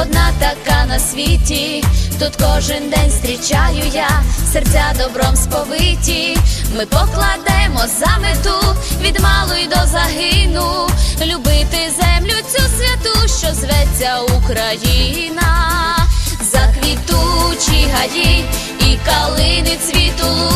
одна така на світі. Тут кожен день зустрічаю я, серця добром сповиті. Ми покладемо за мету. Від малої до загину, любити землю цю святу, що зветься Україна, заквітучі гаї і калини цвіту